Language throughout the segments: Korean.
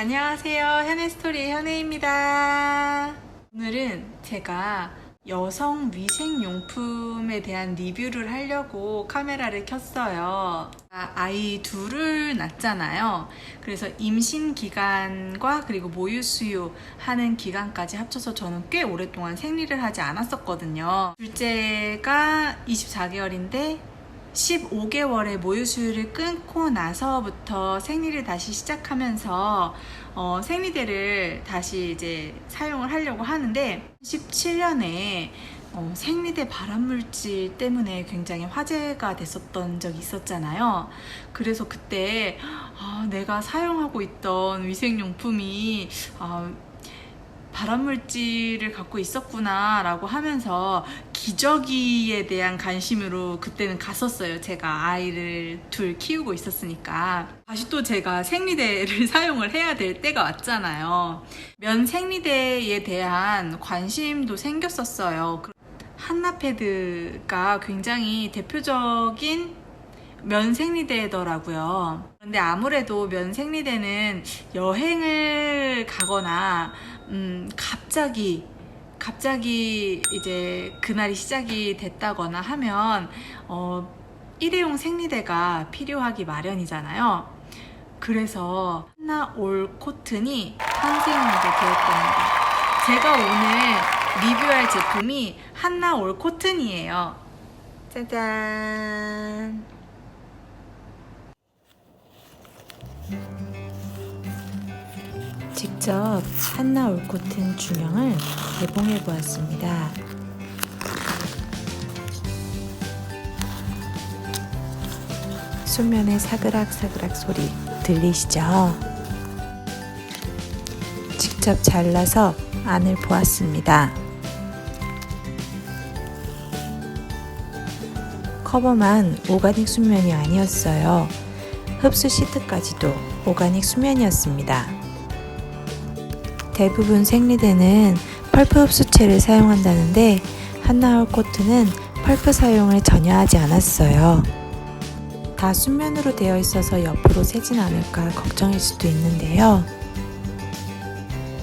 안녕하세요. 현해스토리 현해입니다. 오늘은 제가 여성 위생용품에 대한 리뷰를 하려고 카메라를 켰어요. 아, 아이 둘을 낳잖아요. 그래서 임신 기간과 그리고 모유 수유 하는 기간까지 합쳐서 저는 꽤 오랫동안 생리를 하지 않았었거든요. 둘째가 24개월인데 15개월의 모유 수유를 끊고 나서부터 생리를 다시 시작하면서 어, 생리대를 다시 이제 사용을 하려고 하는데 17년에 어, 생리대 발암물질 때문에 굉장히 화제가 됐었던 적이 있었잖아요. 그래서 그때 아, 내가 사용하고 있던 위생용품이 아, 발암물질을 갖고 있었구나 라고 하면서 기저귀에 대한 관심으로 그때는 갔었어요. 제가 아이를 둘 키우고 있었으니까. 다시 또 제가 생리대를 사용을 해야 될 때가 왔잖아요. 면 생리대에 대한 관심도 생겼었어요. 한나패드가 굉장히 대표적인 면 생리대더라고요. 그런데 아무래도 면 생리대는 여행을 가거나 음, 갑자기 갑자기 이제 그날이 시작이 됐다거나 하면 어, 일회용 생리대가 필요하기 마련이잖아요. 그래서 한나 올 코튼이 탄생하게 되었답니다. 제가 오늘 리뷰할 제품이 한나 올 코튼이에요. 짜잔. 직접 한나 올코튼 중형을 개봉해 보았습니다. 수면의 사그락사그락 소리 들리시죠? 직접 잘라서 안을 보았습니다. 커버만 오가닉 수면이 아니었어요. 흡수 시트까지도 오가닉 수면이었습니다. 대부분 생리대는 펄프 흡수체를 사용한다는데 한나올 코트는 펄프 사용을 전혀 하지 않았어요. 다 순면으로 되어 있어서 옆으로 새진 않을까 걱정일 수도 있는데요.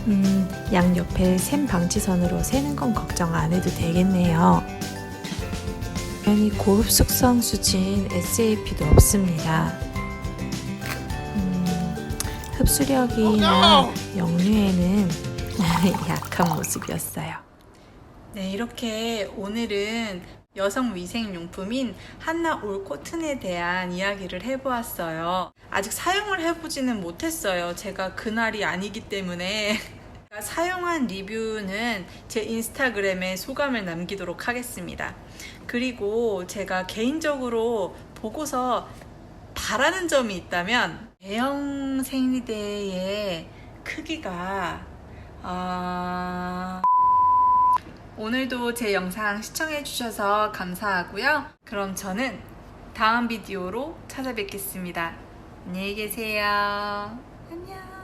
음, 양옆에 샘 방지선으로 새는 건 걱정 안 해도 되겠네요. 당연히 고흡 숙성 수진 SAP도 없습니다. 음, 흡수력이나 역류에는 약한 모습이었어요. 네, 이렇게 오늘은 여성 위생용품인 한나 올 코튼에 대한 이야기를 해보았어요. 아직 사용을 해보지는 못했어요. 제가 그날이 아니기 때문에. 사용한 리뷰는 제 인스타그램에 소감을 남기도록 하겠습니다. 그리고 제가 개인적으로 보고서 바라는 점이 있다면 대형 생리대의 크기가 아... 오늘도 제 영상 시청해 주셔서 감사하고요. 그럼 저는 다음 비디오로 찾아뵙겠습니다. 안녕히 계세요. 안녕.